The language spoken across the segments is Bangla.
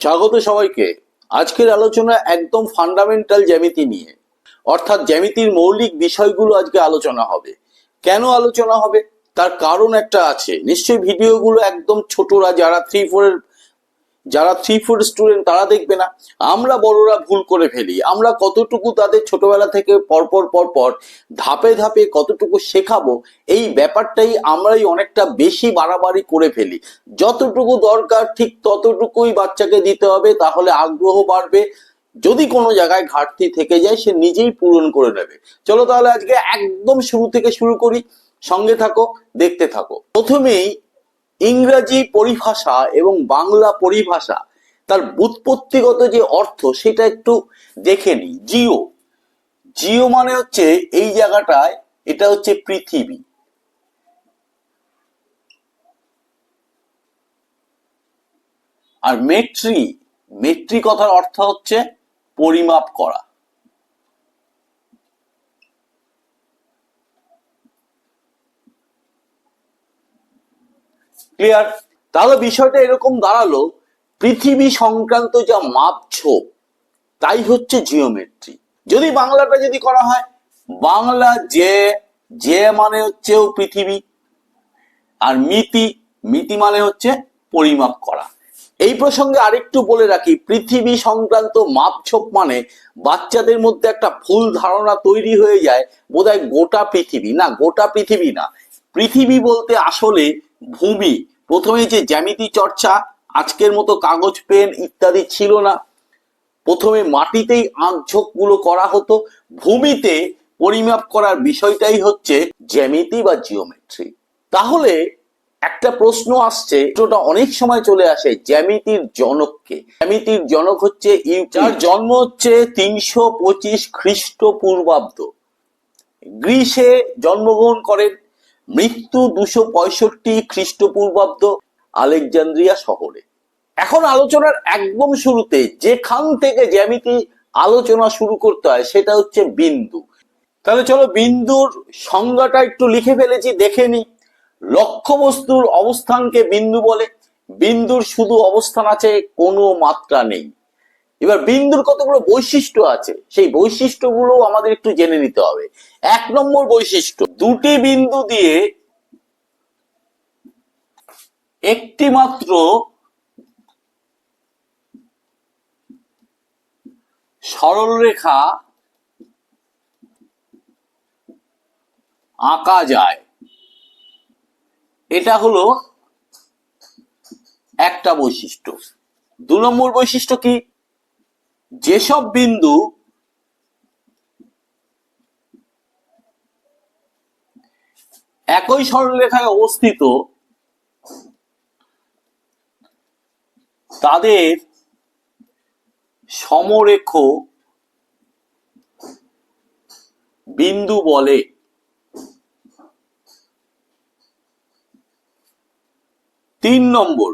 স্বাগত সবাইকে। আজকের আলোচনা একদম ফান্ডামেন্টাল জ্যামিতি নিয়ে। অর্থাৎ জ্যামিতির মৌলিক বিষয়গুলো আজকে আলোচনা হবে। কেন আলোচনা হবে? তার কারণ একটা আছে। নিশ্চয়ই ভিডিওগুলো একদম ছোটরা, যারা থ্রি ফোরের যারা থ্রি ফোর স্টুডেন্ট তারা দেখবে না। আমরা বড়রা ভুল করে ফেলি। আমরা কতটুকু তাদের ছোটবেলা থেকে পরপর পরপর ধাপে ধাপে কতটুকু শেখাবো, এই ব্যাপারটাই আমরাই অনেকটা বেশি বাড়াবাড়ি করে ফেলি। যতটুকু দরকার ঠিক ততটুকুই বাচ্চাকে দিতে হবে, তাহলে আগ্রহ বাড়বে। যদি কোনো জায়গায় ঘাটতি থেকে যায়, সে নিজেই পূরণ করে নেবে। চলো তাহলে আজকে একদম শুরু থেকে শুরু করি। সঙ্গে থাকো, দেখতে থাকো। প্রথমেই ইংরাজি পরিভাষা এবং বাংলা পরিভাষা তার বুৎপত্তিগত যে অর্থ সেটা একটু দেখে নিই। জিও। জিও মানে হচ্ছে এই জায়গাটায় এটা হচ্ছে পৃথিবী। আর মেট্রি মেট্রি কথার অর্থ হচ্ছে পরিমাপ করা। ক্লিয়ার তাহলে বিষয়টা এরকম দাঁড়াল, পৃথিবী সংক্রান্ত যা মাপছোপ তাই হচ্ছে জিওমেট্রি যদি বাংলাটা যদি করা হয়, বাংলা যে যে মানে হচ্ছে ও পৃথিবী, আর মিতি মিতি মানে হচ্ছে পরিমাপ করা। এই প্রসঙ্গে আরেকটু বলে রাখি, পৃথিবী সংক্রান্ত মাপছোপ মানে বাচ্চাদের মধ্যে একটা ভুল ধারণা তৈরি হয়ে যায়, বোধহয় গোটা পৃথিবী। না, গোটা পৃথিবী না। পৃথিবী বলতে আসলে ভূমি প্রথমে যে জ্যামিতি চর্চা, আজকের মতো কাগজ, পেন ইত্যাদি ছিল না। প্রথমে মাটিতেই আঁকঝোঁকগুলো করা হতো। ভূমিতে পরিমাপ করার বিষয়টাই হচ্ছে জ্যামিতি বা জিওমেট্রি। তাহলে একটা প্রশ্ন আসছে, যেটা অনেক সময় চলে আসে, জ্যামিতির জনককে। জ্যামিতির জনক হচ্ছে যার জন্ম হচ্ছে তিনশো পঁচিশ খ্রিস্টপূর্বাব্দ। গ্রীসে জন্মগ্রহণ করেন মৃত্যু দুশো পঁয়ষট্টি খ্রিস্টপূর্বাব্দ আলেকজান্দ্রিয়া শহরে। এখন আলোচনার একদম শুরুতে যেখান থেকে জ্যামিতি আলোচনা শুরু করতে হয়, সেটা হচ্ছে বিন্দু। তাহলে চলো বিন্দুর সংজ্ঞাটা একটু লিখে ফেলেছি, দেখে নি লক্ষ্যবস্তুর অবস্থানকে বিন্দু বলে। বিন্দুর শুধু অবস্থান আছে, কোনো মাত্রা নেই। এবার বিন্দুর কতগুলো বৈশিষ্ট্য আছে? সেই বৈশিষ্ট্যগুলো আমাদের একটু জেনে নিতে হবে। এক নম্বর বৈশিষ্ট্য, দুটি বিন্দু দিয়ে একটি মাত্র সরল রেখা আঁকা যায়। এটা হলো একটা বৈশিষ্ট্য। দু নম্বর বৈশিষ্ট্য কি? যেসব বিন্দু একই সরলরেখায় অবস্থিত তাদের সমরেখ বিন্দু বলে। তিন নম্বর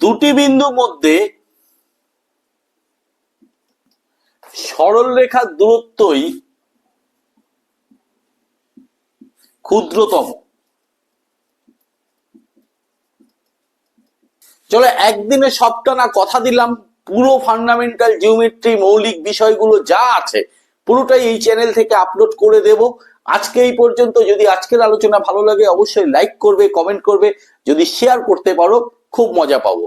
দুটি বিন্দুর মধ্যে সরল রেখার দূরত্বই ক্ষুদ্রতম। চলো একদিনে সবটা না কথা দিলাম, পুরো ফান্ডামেন্টাল জিওমেট্রি মৌলিক বিষয়গুলো যা আছে, পুরোটাই এই চ্যানেল থেকে আপলোড করে দেব। আজকে এই পর্যন্ত, যদি আজকের আলোচনা ভালো লাগে, অবশ্যই লাইক করবে কমেন্ট করবে, যদি শেয়ার করতে পারো, খুব মজা পাবো।